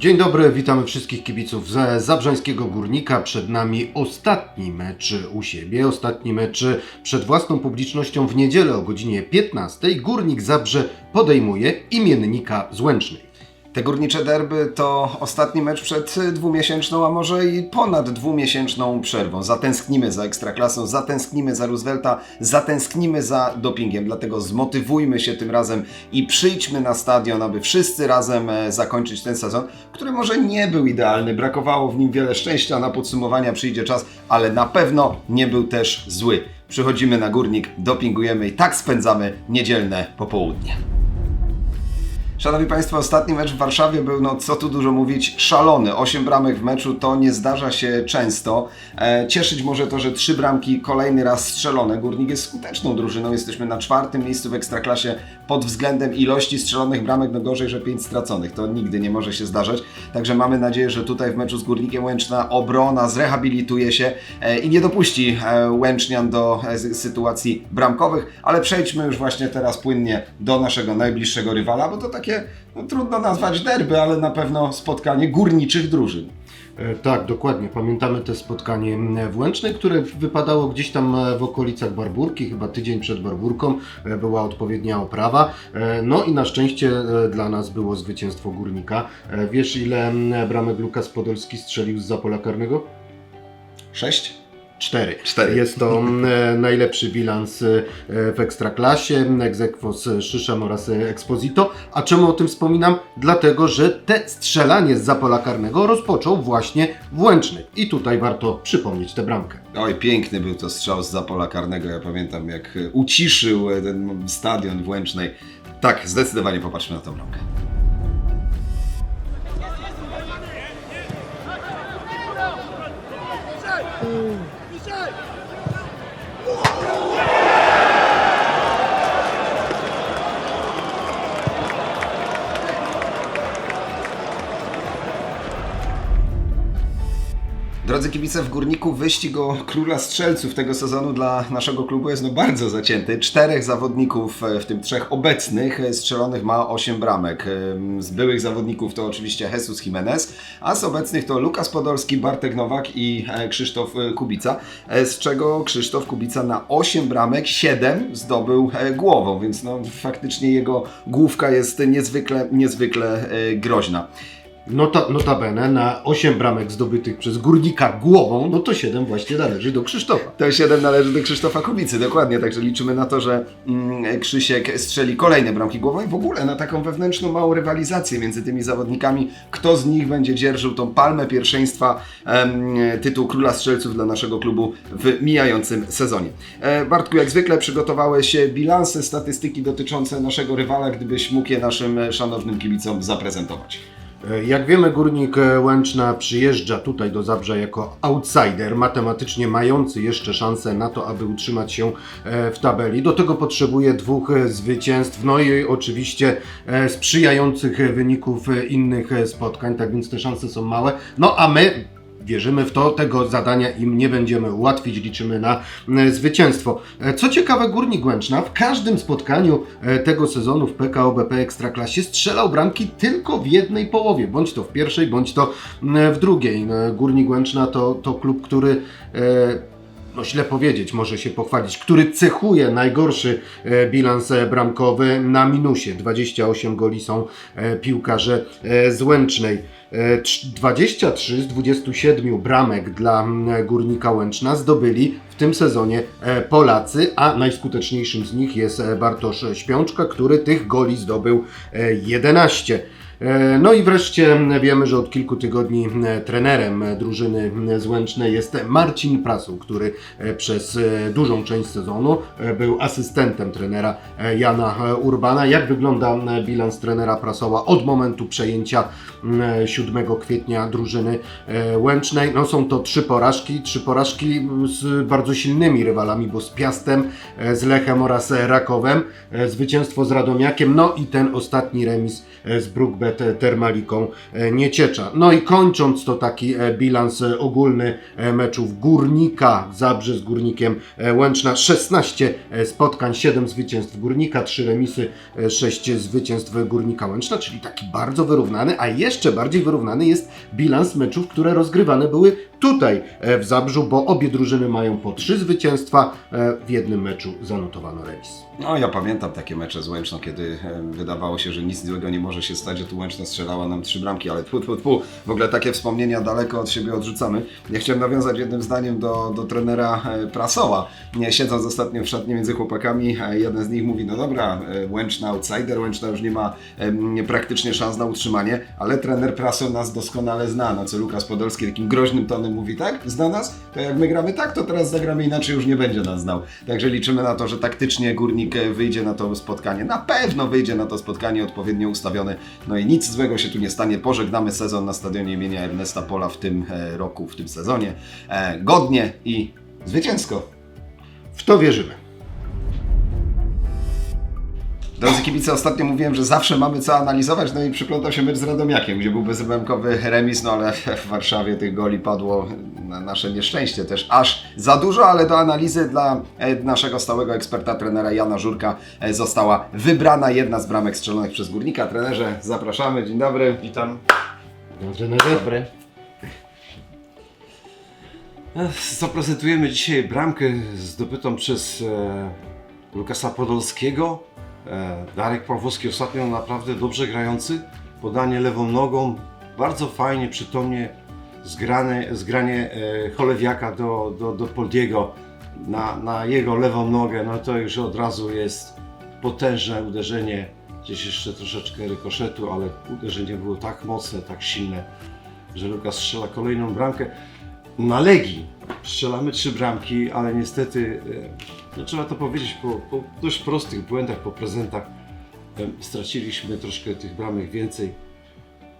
Dzień dobry, witamy wszystkich kibiców z Zabrzańskiego Górnika. Przed nami ostatni mecz u siebie, ostatni mecz przed własną publicznością w niedzielę o godzinie 15. Górnik Zabrze podejmuje imiennika z Łęcznej. Te górnicze derby to ostatni mecz przed dwumiesięczną, a może i ponad dwumiesięczną przerwą. Zatęsknimy za Ekstraklasą, zatęsknimy za Roosevelta, zatęsknimy za dopingiem. Dlatego zmotywujmy się tym razem i przyjdźmy na stadion, aby wszyscy razem e, zakończyć ten sezon, który może nie był idealny, brakowało w nim wiele szczęścia, na podsumowania przyjdzie czas, ale na pewno nie był też zły. Przychodzimy na górnik, dopingujemy i tak spędzamy niedzielne popołudnie. Szanowni Państwo, ostatni mecz w Warszawie był, no co tu dużo mówić, szalony. Osiem bramek w meczu to nie zdarza się często. E, cieszyć może to, że trzy bramki kolejny raz strzelone. Górnik jest skuteczną drużyną. Jesteśmy na czwartym miejscu w Ekstraklasie pod względem ilości strzelonych bramek, no gorzej, że pięć straconych. To nigdy nie może się zdarzać. Także mamy nadzieję, że tutaj w meczu z Górnikiem Łęczna obrona zrehabilituje się e, i nie dopuści e, Łęcznian do e, sy- sytuacji bramkowych, ale przejdźmy już właśnie teraz płynnie do naszego najbliższego rywala, bo to takie no, trudno nazwać derby, ale na pewno spotkanie górniczych drużyn. E, Tak, dokładnie. Pamiętamy te spotkanie m, w Łęcznej, które wypadało gdzieś tam e, w okolicach Barburki, chyba tydzień przed Barburką e, była odpowiednia oprawa. No i na szczęście dla nas było zwycięstwo Górnika. Wiesz ile m, bramek Lukas Podolski strzelił z zapola karnego? Sześć? Cztery. Cztery. Jest to mm, najlepszy bilans e, w Ekstraklasie, Egzekwos Szyszam oraz e, Exposito. A czemu o tym wspominam? Dlatego, że te strzelanie z zapola karnego rozpoczął właśnie Włęczny. I tutaj warto przypomnieć tę bramkę. Oj, piękny był to strzał z zapola karnego. Ja pamiętam, jak e, uciszył e, ten stadion w Łęcznej. Tak, zdecydowanie popatrzmy na tą bramkę. Drodzy kibice, w Górniku wyścig o króla strzelców tego sezonu dla naszego klubu jest no bardzo zacięty. Czterech zawodników, e, w tym trzech obecnych, e, strzelonych ma 8 bramek. Em, Z byłych zawodników to oczywiście Jesus Jimenez, a z obecnych to Lukas Podolski, Bartek Nowak i e, Krzysztof e, Kubica, e, z czego Krzysztof Kubica na 8 bramek 7 zdobył e, głową, więc no faktycznie jego główka jest niezwykle, niezwykle e, groźna. Nota, notabene na 8 bramek zdobytych przez Górnika głową, no to 7 właśnie należy do Krzysztofa. To 7 należy do Krzysztofa Kubicy, dokładnie. Także liczymy na to, że mm, Krzysiek strzeli kolejne bramki głową i w ogóle na taką wewnętrzną małą rywalizację między tymi zawodnikami. Kto z nich będzie dzierżył tą palmę pierwszeństwa, em, tytuł króla strzelców dla naszego klubu w mijającym sezonie. E, Bartku, jak zwykle przygotowałeś bilanse, statystyki dotyczące naszego rywala, gdybyś mógł je naszym szanownym kibicom zaprezentować. E, Jak wiemy, Górnik e, Łęczna przyjeżdża tutaj do Zabrza jako outsider, matematycznie mający jeszcze szansę na to, aby utrzymać się e, w tabeli. Do tego potrzebuje dwóch zwycięstw, no i oczywiście sprzyjających wyników innych spotkań, tak więc te szanse są małe. No a my Wierzymy w to, tego zadania im nie będziemy ułatwić, liczymy na e, zwycięstwo. E, Co ciekawe, Górnik Łęczna w każdym spotkaniu e, tego sezonu w PKO BP Ekstraklasie strzelał bramki tylko w jednej połowie, bądź to w pierwszej, bądź to w drugiej. Górnik Łęczna to, to klub, który no źle powiedzieć, może się pochwalić, który cechuje najgorszy e, bilans e, bramkowy na minusie. 28 goli są e, piłkarze z Łęcznej. E, trz- 23 z 27 bramek dla Górnika Łęczna zdobyli w tym sezonie Polacy, a najskuteczniejszym z nich jest Bartosz Śpiączka, który tych goli zdobył e, 11. E, No i wreszcie wiemy, że od kilku tygodni m, trenerem e, drużyny z Łęcznej jest Marcin Prasu, który e, przez e, dużą część sezonu e, był asystentem trenera e, Jana e, Urbana. Jak wygląda bilans trenera Prasoła od momentu przejęcia m, 7 kwietnia drużyny e, Łęcznej? No są to trzy porażki, trzy porażki z bardzo silnymi rywalami, bo z Piastem, e, z Lechem oraz e, Rakowem, e, zwycięstwo z Radomiakiem, no i ten ostatni remis e, z Brookbet e, Termaliką e, Nieciecza. No i kończąc to taki e, bilans e, ogólny e, meczów Górnika, Zabrze z Górnikiem e, Łęczna, 16 e, spotkań, 7 zwycięstw Górnika, 3 remisy, 6 zwycięstw Górnika Łęczna, czyli taki bardzo wyrównany, a jeszcze bardziej wyrównany jest bilans meczów, które rozgrywane były tutaj e, w Zabrzu, bo obie drużyny mają po 3 zwycięstwa, e, w jednym meczu zanotowano remis. No ja pamiętam takie mecze z Łęczną, kiedy e, wydawało się, że nic złego nie może się stać, że tu Łęczna strzelała nam trzy bramki, ale tfu, tfu, tfu. W ogóle takie wspomnienia daleko od siebie odrzucamy. Ja chciałem nawiązać jednym zdaniem do, do trenera Prasoła. Siedząc ostatnio w szatni między chłopakami, jeden z nich mówi, no dobra, Łęczna outsider, Łęczna już nie ma praktycznie szans na utrzymanie, ale trener Praso nas doskonale zna, na co Lukas Podolski takim groźnym tonem mówi, tak, zna nas, to jak my gramy tak, to teraz zagramy inaczej, już nie będzie nas znał. Także liczymy na to, że taktycznie Górnik e, wyjdzie na to spotkanie, na pewno wyjdzie na to spotkanie odpowiednio ustawione, no i nic złego się tu nie stanie, pożegnamy sezon na stadionie imienia Ernesta Pola w tym e, roku, w tym sezonie, e, godnie i zwycięsko. W to wierzymy. Drodzy kibice, ostatnio mówiłem, że zawsze mamy co analizować, no i przyplątał się mecz z Radomiakiem, gdzie był bezbramkowy remis, no ale w Warszawie tych goli padło na nasze nieszczęście też aż za dużo, ale do analizy dla e, naszego stałego eksperta, trenera Jana Żurka e, została wybrana jedna z bramek strzelonych przez Górnika. Trenerze, zapraszamy, dzień dobry. Witam. Trenerze? Dobry. Zaprezentujemy dzisiaj bramkę zdobytą przez e, Lukasa Podolskiego. E, Darek Pawłowski ostatnio naprawdę dobrze grający. Podanie lewą nogą, bardzo fajnie, przytomnie zgrane, zgranie e, Cholewiaka do, do, do Poldiego na, na jego lewą nogę. No to już od razu jest potężne uderzenie. Gdzieś jeszcze troszeczkę rykoszetu, ale uderzenie było tak mocne, tak silne, że Lukas strzela kolejną bramkę. Na Legii strzelamy trzy bramki, ale niestety, e, no trzeba to powiedzieć, po, po dość prostych błędach, po prezentach e, straciliśmy troszkę tych bramek więcej.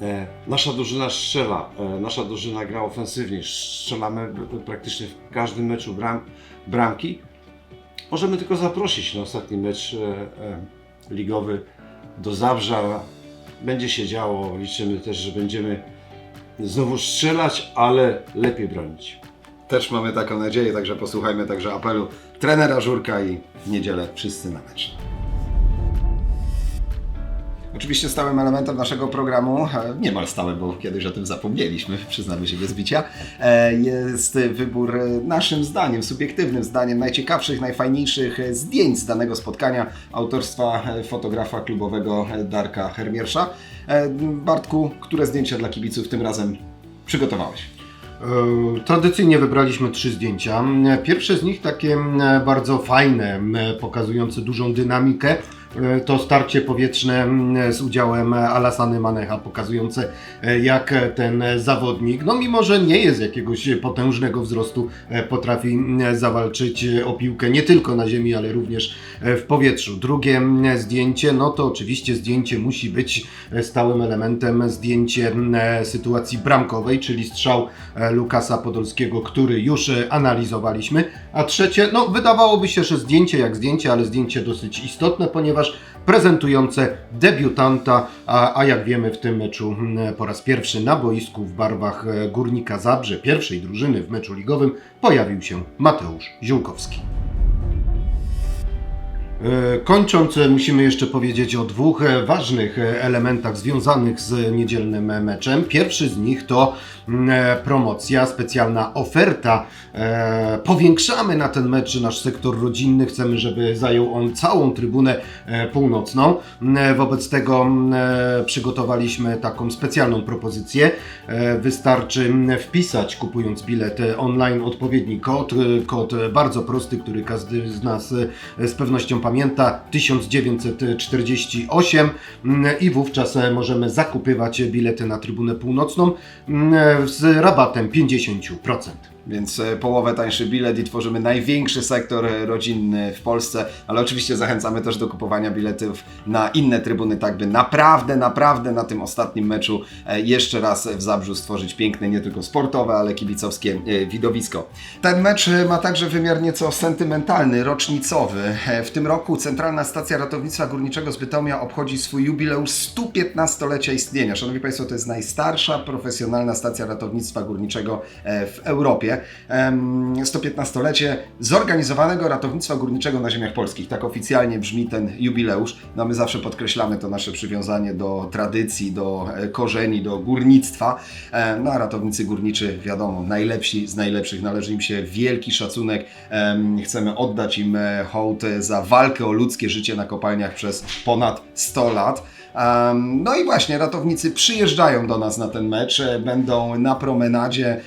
E, Nasza drużyna strzela, nasza drużyna gra ofensywnie, strzelamy praktycznie w każdym meczu bram, bramki. Możemy tylko zaprosić na ostatni mecz ligowy do Zabrza. Będzie się działo, liczymy też, że będziemy znowu strzelać, ale lepiej bronić. Też mamy taką nadzieję, także posłuchajmy także apelu trenera Żurka i w niedzielę wszyscy na mecz. Oczywiście stałym elementem naszego programu, e, niemal stałym, bo kiedyś o tym zapomnieliśmy, przyznamy się bez bicia, e, jest wybór e, naszym zdaniem, subiektywnym zdaniem najciekawszych, najfajniejszych zdjęć z danego spotkania autorstwa fotografa klubowego Darka Hermiersza. Bartku, które zdjęcia dla kibiców tym razem przygotowałeś? E, Tradycyjnie wybraliśmy trzy zdjęcia. Pierwsze z nich takie m, bardzo fajne, pokazujące dużą dynamikę. E, To starcie powietrzne m, z udziałem Alassany Manecha, pokazujące e, jak ten zawodnik, no mimo że nie jest jakiegoś potężnego wzrostu, e, potrafi m, zawalczyć o piłkę nie tylko na ziemi, ale również w powietrzu. Drugie m, zdjęcie, no to oczywiście zdjęcie musi być stałym elementem, zdjęcie sytuacji bramkowej, czyli strzał Lukasa Podolskiego, który już analizowaliśmy. A trzecie, no wydawałoby się, że zdjęcie jak zdjęcie, ale zdjęcie dosyć istotne, ponieważ prezentujące debiutanta, a, a jak wiemy w tym meczu mm, po raz pierwszy na boisku w barwach e, Górnika Zabrze, pierwszej drużyny w meczu ligowym, pojawił się Mateusz Ziółkowski. E, Kończąc, e, musimy jeszcze powiedzieć o dwóch e, ważnych elementach związanych z niedzielnym meczem. Pierwszy z nich to mm, promocja, specjalna oferta. Powiększamy na ten mecz nasz sektor rodzinny. Chcemy, żeby zajął on całą trybunę północną. Mm, Wobec tego mm, przygotowaliśmy taką specjalną propozycję. Wystarczy wpisać, kupując bilet online, odpowiedni kod. Kod bardzo prosty, który każdy z nas z pewnością pamięta. 1948 mm, i wówczas e, możemy zakupywać bilety na trybunę północną mm, z rabatem 50%. Więc e, połowę tańszy bilet i tworzymy największy sektor e, rodzinny w Polsce, ale oczywiście zachęcamy też do kupowania biletów na inne trybuny, tak by naprawdę, naprawdę na tym ostatnim meczu e, jeszcze raz w Zabrzu stworzyć piękne, nie tylko sportowe, ale kibicowskie widowisko. Ten mecz ma także wymiar nieco sentymentalny, rocznicowy. W tym roku Centralna Stacja Ratownictwa Górniczego z Bytomia obchodzi swój jubileusz 115-lecia istnienia. Szanowni Państwo, to jest najstarsza profesjonalna stacja ratownictwa górniczego w Europie. Em, 115-lecie zorganizowanego ratownictwa górniczego na ziemiach polskich. Tak oficjalnie brzmi ten jubileusz. No my zawsze podkreślamy to nasze przywiązanie do tradycji, do e, korzeni, do górnictwa. No a ratownicy górniczy, wiadomo, najlepsi z najlepszych. Należy im się wielki szacunek. Em, Chcemy oddać im e, hołd za walkę o ludzkie życie na kopalniach przez ponad 100 lat. No i właśnie, ratownicy przyjeżdżają do nas na ten mecz, e, będą na promenadzie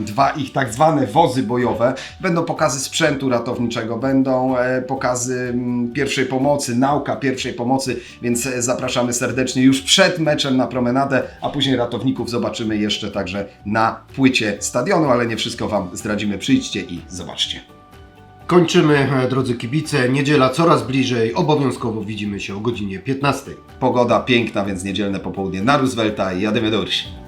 dwa ich tak zwane wozy bojowe, będą pokazy sprzętu ratowniczego, będą e, pokazy pierwszej pomocy, nauka pierwszej pomocy, więc e, zapraszamy serdecznie już przed meczem na promenadę, a później ratowników zobaczymy jeszcze także na płycie stadionu, ale nie wszystko Wam zdradzimy, przyjdźcie i zobaczcie. Kończymy, e, drodzy kibice. Niedziela coraz bliżej. Obowiązkowo widzimy się o godzinie 15. Pogoda piękna, więc niedzielne popołudnie na Roosevelta i jadymy do Ursi.